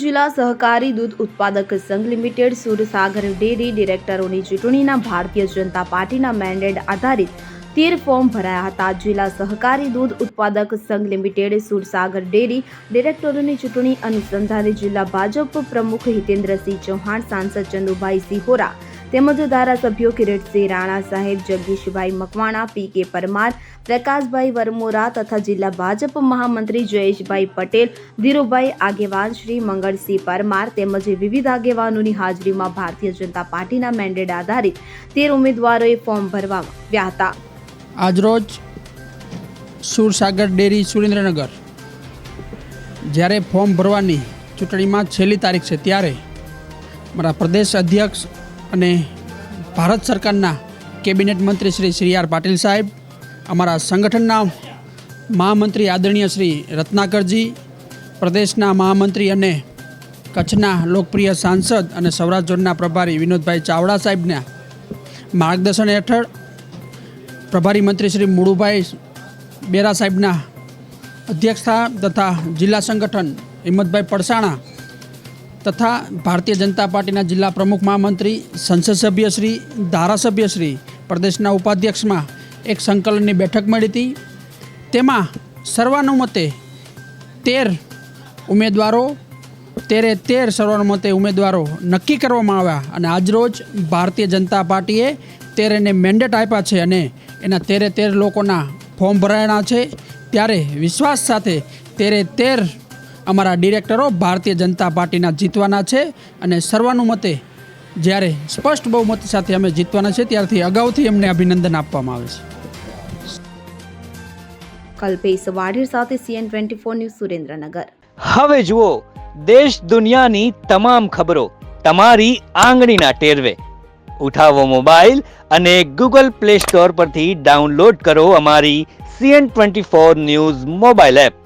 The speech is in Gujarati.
જિલ્લા સહકારી દૂધ ઉત્પાદક સંઘ લિમિટેડ સુરસાગર ડેરી ડિરેક્ટરોની ચૂંટણીના ભારતીય જનતા પાર્ટીના મેન્ડેટ આધારિત તેર ફોર્મ ભરાયા હતા. જિલ્લા સહકારી દૂધ ઉત્પાદક સંઘ લિમિટેડ સુરસાગર ડેરી ડિરેક્ટરોની ચૂંટણી અનુસંધાને જિલ્લા ભાજપ પ્રમુખ હિતેન્દ્રસિંહ ચૌહાણ, સાંસદ ચંદુભાઈ સિહોરા તેમજ ધારાસભ્યો કિરીટસિંહ રાણા સાહેબ, જગદીશભાઈ મકવાણા, પી કે પરમાર, પ્રકાશભાઈ વરમોરા તથા જિલ્લા ભાજપ મહામંત્રી જયેશભાઈ પટેલ, ધીરુભાઈ આગેવાન શ્રી મંગળસિંહ પરમાર તેમજ વિવિધ આગેવાનોની હાજરીમાં ભારતીય જનતા પાર્ટીના મેન્ડેટ આધારિત તેર ઉમેદવારોએ ફોર્મ ભરવા આવ્યા હતા. આજરોજ સુરસાગર ડેરી સુરેન્દ્રનગર જ્યારે ફોર્મ ભરવાની ચૂંટણીમાં છેલ્લી તારીખ છે ત્યારે મારા પ્રદેશ અધ્યક્ષ અને ભારત સરકારના કેબિનેટ મંત્રી શ્રી શ્રી આર પાટીલ સાહેબ, અમારા સંગઠનના મહામંત્રી આદરણીય શ્રી રત્નાકરજી, પ્રદેશના મહામંત્રી અને કચ્છના લોકપ્રિય સાંસદ અને સૌરાષ્ટ્ર ઝોનના પ્રભારી વિનોદભાઈ ચાવડા સાહેબના માર્ગદર્શન હેઠળ પ્રભારી મંત્રી શ્રી મુળુભાઈ બેરા સાહેબના અધ્યક્ષતા તથા જિલ્લા સંગઠન હિંમતભાઈ પડસાણા તથા ભારતીય જનતા પાર્ટીના જિલ્લા પ્રમુખ મહામંત્રી, સંસદ સભ્યશ્રી ધારાસભ્યશ્રી પ્રદેશના ઉપાધ્યક્ષમાં એક સંકલનની બેઠક મળી હતી. તેમાં સર્વાનુમતે તેર ઉમેદવારો તેરે તેર સર્વાનુમતે ઉમેદવારો નક્કી કરવામાં આવ્યા અને આજરોજ ભારતીય જનતા પાર્ટીએ તેરેને મેન્ડેટ આપ્યા છે અને એના તેરે તેર લોકોના ફોર્મ ભરાયણા છે. ત્યારે વિશ્વાસ સાથે તેરે તેર અમારા ડિરેક્ટરો ભારતીય જનતા પાર્ટીના જીતવાના છે અને સર્વાનુમતે જ્યારે સ્પષ્ટ બહુમતી સાથે અમે જીતવાના છે ત્યારથી અગાઉથી અમને અભિનંદન આપવામાં આવે છે. કલ્પેશ વાઢેર સાથે CN twenty four news Surendranagar. હવે જુઓ દેશ દુનિયાની તમામ ખબરો તમારી આંગળીના ટેરવે. ઉઠાવો મોબાઈલ અને ગૂગલ પ્લે સ્ટોર પરથી ડાઉનલોડ કરો અમારી CN twenty four news mobile app.